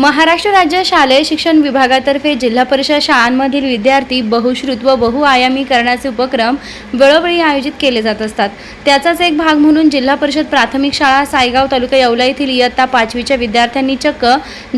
महाराष्ट्र राज्य शालेय शिक्षण विभागातर्फे जिल्हा परिषद शाळांमधील विद्यार्थी बहुश्रुत व बहुआयामीकरणाचे उपक्रम वेळोवेळी आयोजित केले जात असतात. त्याचाच एक भाग म्हणून जिल्हा परिषद प्राथमिक शाळा सायगाव तालुका येवला येथील इयत्ता पाचवीच्या विद्यार्थ्यांनी चक्क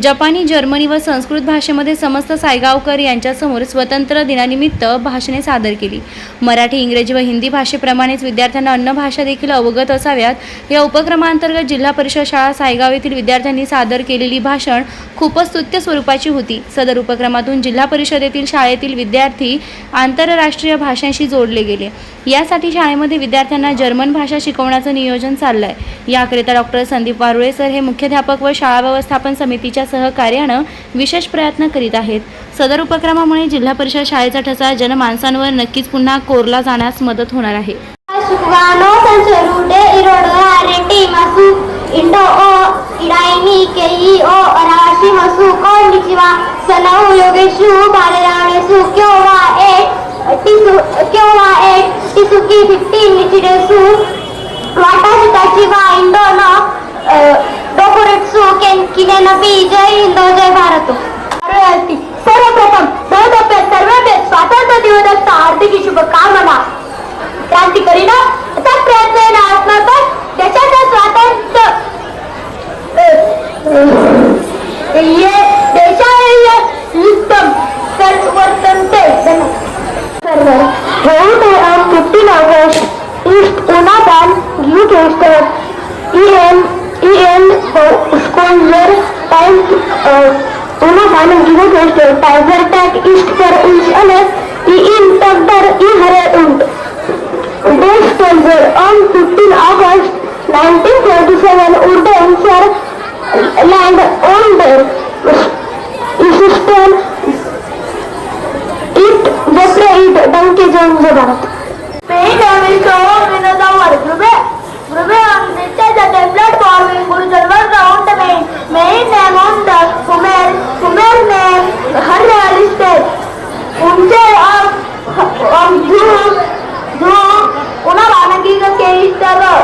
जपानी जर्मनी व संस्कृत भाषेमध्ये समस्त सायगावकर यांच्यासमोर स्वतंत्र दिनानिमित्त भाषणे सादर केली. मराठी इंग्रजी व हिंदी भाषेप्रमाणेच विद्यार्थ्यांना अन्य भाषा देखील अवगत असाव्यात. या उपक्रमांतर्गत जिल्हा परिषद शाळा सायगाव येथील विद्यार्थ्यांनी सादर केलेली भाषण खूपच स्तुत्य स्वरूपाची होती. सदर उपक्रमातून जिल्हा परिषदेतील शाळेतील विद्यार्थी आंतरराष्ट्रीय भाषांशी जोडले गेले. यासाठी शाळेमध्ये विद्यार्थ्यांना जर्मन भाषा शिकवण्याचं नियोजन चाललं आहे याकरिता डॉक्टर संदीप वारुळे सर हे मुख्याध्यापक व शाळा व्यवस्थापन समितीच्या सहकार्यानं विशेष प्रयत्न करीत आहेत. सदर उपक्रमामुळे जिल्हा परिषद शाळेचा ठसा जनमानसांवर नक्कीच पुन्हा कोरला जाण्यास मदत होणार आहे. शिवा सनाउ योगेशु बारे रामे सु क्यों वा ए तिसु क्यों वा ए तिसु की फिफ्टी निचिरे सु. वाटा सुता शिवा इंदो ना डोकोरेट सु के किने ना बी जय इंदो जय भारत. सर्वप्रथम अति सर्व प्रथम दिवस आर्थिक शुभकामना. काम ना जानते करीना तब प्रयत्न ना पर जैसा तो Youth Hostel, EN, EN School year, time, uh, Unaban, Youth Hostel, Tiger Tag, East for East, અને EN Tagdar, E Hare Und. This soldier on 15 August 1947 Urdan sir land on তারা